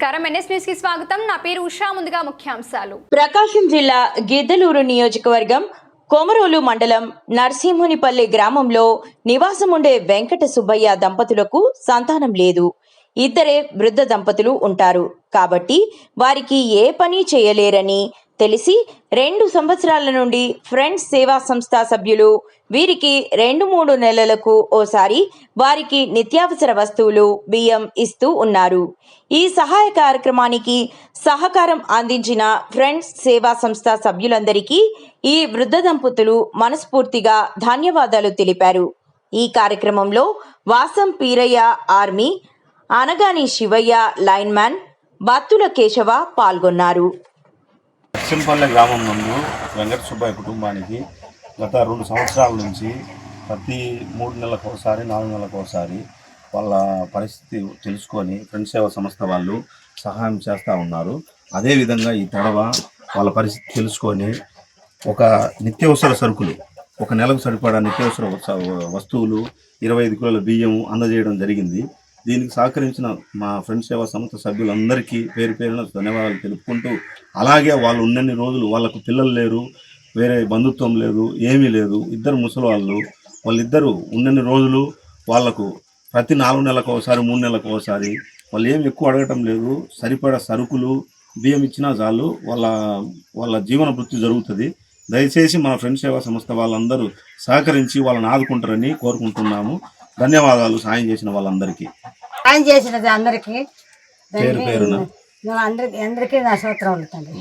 నమస్కారం. ఎన్ఎస్ న్యూస్కి స్వాగతం. నా పేరు ఉషా. ముందుగా ముఖ్యాంశాలు. ప్రకాశం జిల్లా గిద్దలూరు నియోజకవర్గం కొమరోలు మండలం నరసింహునిపల్లి గ్రామంలో నివాసముండే వెంకట సుబ్బయ్య దంపతులకు సంతానం లేదు. ఇద్దరే వృద్ధ దంపతులు ఉంటారు. కాబట్టి వారికి ఏ పని చేయలేరని తెలిసి రెండు సంవత్సరాల నుండి ఫ్రెండ్స్ సేవా సంస్థ సభ్యులు వీరికి రెండు మూడు నెలలకు ఓసారి వారికి నిత్యావసర వస్తువులు బియ్యం ఇస్తూ ఉన్నారు. ఈ సహాయ కార్యక్రమానికి సహకారం అందించిన ఫ్రెండ్స్ సేవా సంస్థ సభ్యులందరికీ ఈ వృద్ధ దంపతులు మనస్ఫూర్తిగా ధన్యవాదాలు తెలిపారు. ఈ కార్యక్రమంలో వాసం పీరయ్య ఆర్మీ అనగాని శివయ్య లైన్మ్యాన్ బత్తుల కేశవ పాల్గొన్నారు. సింపల్లె గ్రామం నందు వెంకట సుబ్బయ్య కుటుంబానికి గత రెండు సంవత్సరాల నుంచి ప్రతి మూడు నెలలకు ఒకసారి నాలుగు నెలలకు ఒకసారి వాళ్ళ పరిస్థితి తెలుసుకొని ఫ్రెండ్ సేవా సంస్థ వాళ్ళు సహాయం చేస్తూ ఉన్నారు. అదేవిధంగా ఈ తడవ వాళ్ళ పరిస్థితి తెలుసుకొని ఒక నిత్యవసర సరుకులు ఒక నెలకు సరిపడా నిత్యవసర వస్తువులు ఇరవై ఐదు కిలోల బియ్యం అందజేయడం జరిగింది. దీనికి సహకరించిన మా ఫ్రెండ్ సేవా సంస్థ సభ్యులందరికీ పేరు పేరున ధన్యవాదాలు తెలుపుకుంటూ అలాగే వాళ్ళు ఉన్నన్ని రోజులు వాళ్ళకు పిల్లలు లేరు వేరే బంధుత్వం లేదు ఏమీ లేదు ఇద్దరు ముసలి వాళ్ళు వాళ్ళిద్దరూ ఉన్నన్ని రోజులు వాళ్ళకు ప్రతి నాలుగు నెలలకు ఒకసారి మూడు నెలలకు ఒకసారి వాళ్ళు ఏమి ఎక్కువ అడగటం లేదు సరిపడా సరుకులు బియ్యం ఇచ్చినా చాలు వాళ్ళ వాళ్ళ జీవన వృత్తి జరుగుతుంది. దయచేసి మన ఫ్రెండ్ సేవా సంస్థ వాళ్ళందరూ సహకరించి వాళ్ళని ఆదుకుంటారని కోరుకుంటున్నాము. ధన్యవాదాలు సాయం చేసిన వాళ్ళందరికీ. సాయం చేసినది అందరికి. పేరు పేరున. అందరికి అందరికీ నా సూత్రం ఉంటుంది